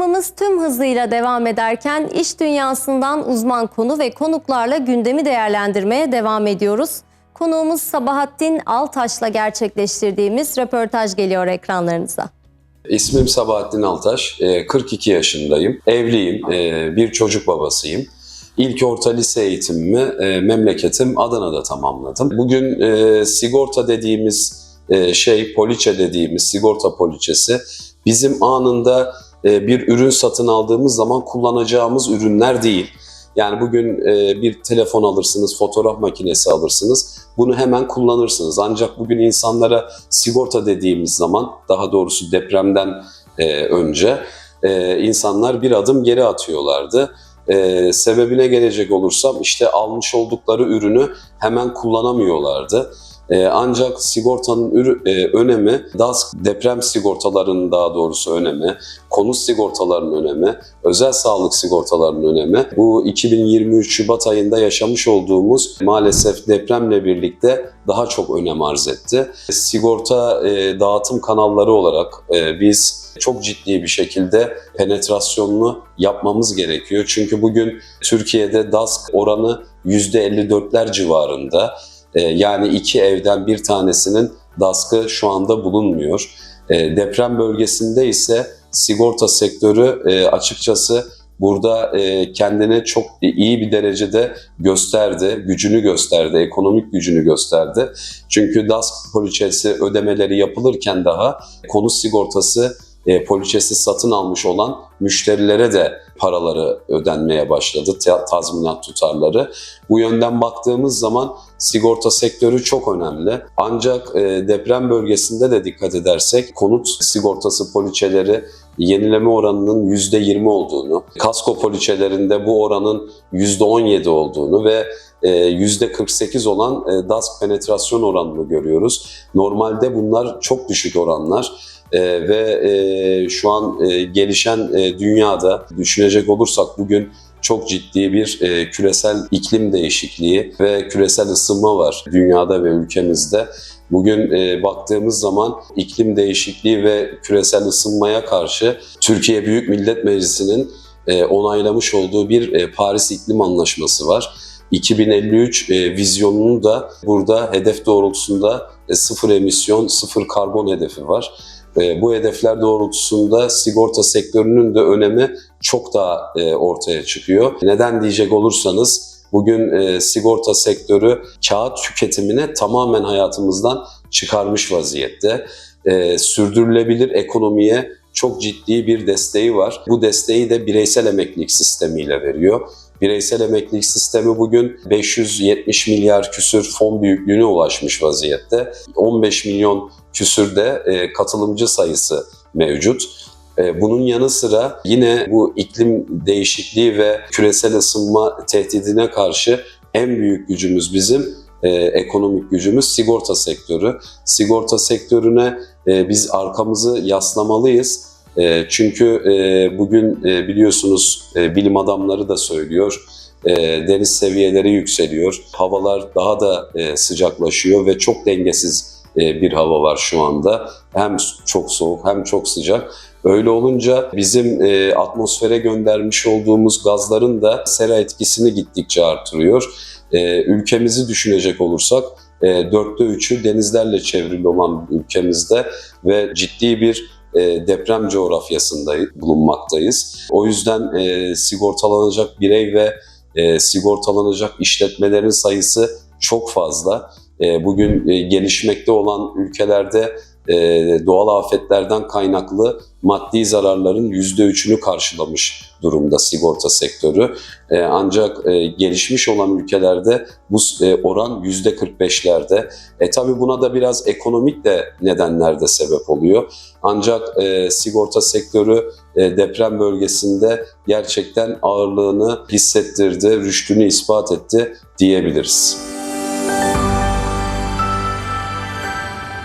Programımız tüm hızıyla devam ederken iş dünyasından uzman konu ve konuklarla gündemi değerlendirmeye devam ediyoruz. Konuğumuz Sabahattin Altaş'la gerçekleştirdiğimiz röportaj geliyor ekranlarınıza. İsmim Sabahattin Altaş, e, 42 yaşındayım, evliyim, e, bir çocuk babasıyım. İlk orta lise eğitimimi e, memleketim Adana'da tamamladım. Bugün e, sigorta dediğimiz e, şey, poliçe dediğimiz sigorta poliçesi bizim anında e, bir ürün satın aldığımız zaman kullanacağımız ürünler değil. Yani bugün e, bir telefon alırsınız, fotoğraf makinesi alırsınız. Bunu hemen kullanırsınız. Ancak bugün insanlara sigorta dediğimiz zaman, daha doğrusu depremden e, önce e, insanlar bir adım geri atıyorlardı. E, sebebine gelecek olursam işte almış oldukları ürünü hemen kullanamıyorlardı. E, ancak sigortanın e, önemi, DASK deprem sigortalarının daha doğrusu önemi, konut sigortalarının önemi, özel sağlık sigortalarının önemi bu 2023 Şubat ayında yaşamış olduğumuz maalesef depremle birlikte daha çok önem arz etti. Sigorta e, dağıtım kanalları olarak biz çok ciddi bir şekilde penetrasyonunu yapmamız gerekiyor. Çünkü bugün Türkiye'de DASK oranı %54'ler civarında. E, yani iki evden bir tanesinin DASK'ı şu anda bulunmuyor. E, deprem bölgesinde ise sigorta sektörü e, açıkçası burada e, kendini çok iyi bir derecede gösterdi, gücünü gösterdi, ekonomik gücünü gösterdi. Çünkü DASK poliçesi ödemeleri yapılırken daha konut sigortası e, poliçesi satın almış olan müşterilere de paraları ödenmeye başladı, ta- tazminat tutarları. Bu yönden baktığımız zaman sigorta sektörü çok önemli. Ancak e, deprem bölgesinde de dikkat edersek konut sigortası poliçeleri yenileme oranının %20 olduğunu, kasko poliçelerinde bu oranın %17 olduğunu ve e, %48 olan e, DASK penetrasyon oranını görüyoruz. Normalde bunlar çok düşük oranlar. Ee, ve e, şu an e, gelişen e, dünyada düşünecek olursak bugün çok ciddi bir e, küresel iklim değişikliği ve küresel ısınma var dünyada ve ülkemizde. Bugün e, baktığımız zaman iklim değişikliği ve küresel ısınmaya karşı Türkiye Büyük Millet Meclisi'nin e, onaylamış olduğu bir e, Paris İklim Anlaşması var. 2053 e, vizyonunu da burada hedef doğrultusunda e, sıfır emisyon, sıfır karbon hedefi var. E, bu hedefler doğrultusunda sigorta sektörünün de önemi çok daha e, ortaya çıkıyor. Neden diyecek olursanız bugün e, sigorta sektörü kağıt tüketimine tamamen hayatımızdan çıkarmış vaziyette. Sürdürülebilir ekonomiye çok ciddi bir desteği var. Bu desteği de bireysel emeklilik sistemiyle veriyor. Bireysel emeklilik sistemi bugün 570 milyar küsür fon büyüklüğüne ulaşmış vaziyette. 15 milyon küsürde e, katılımcı sayısı mevcut. E, bunun yanı sıra yine bu iklim değişikliği ve küresel ısınma tehdidine karşı en büyük gücümüz bizim e, ekonomik gücümüz sigorta sektörü. Sigorta sektörüne e, biz arkamızı yaslamalıyız. E, çünkü e, bugün e, biliyorsunuz e, bilim adamları da söylüyor. E, deniz seviyeleri yükseliyor. Havalar daha da e, sıcaklaşıyor ve çok dengesiz bir hava var şu anda. Hem çok soğuk hem çok sıcak. Öyle olunca bizim e, atmosfere göndermiş olduğumuz gazların da sera etkisini gittikçe artırıyor. E, ülkemizi düşünecek olursak e, dörtte üçü denizlerle çevrili olan ülkemizde ve ciddi bir e, deprem coğrafyasında bulunmaktayız. O yüzden e, sigortalanacak birey ve e, sigortalanacak işletmelerin sayısı çok fazla. E, bugün e, gelişmekte olan ülkelerde e, doğal afetlerden kaynaklı maddi zararların %3'ünü karşılamış durumda sigorta sektörü. Ancak gelişmiş olan ülkelerde bu oran %45'lerde. E tabi buna da biraz ekonomik de nedenler de sebep oluyor. Ancak sigorta sektörü deprem bölgesinde gerçekten ağırlığını hissettirdi, rüştünü ispat etti diyebiliriz.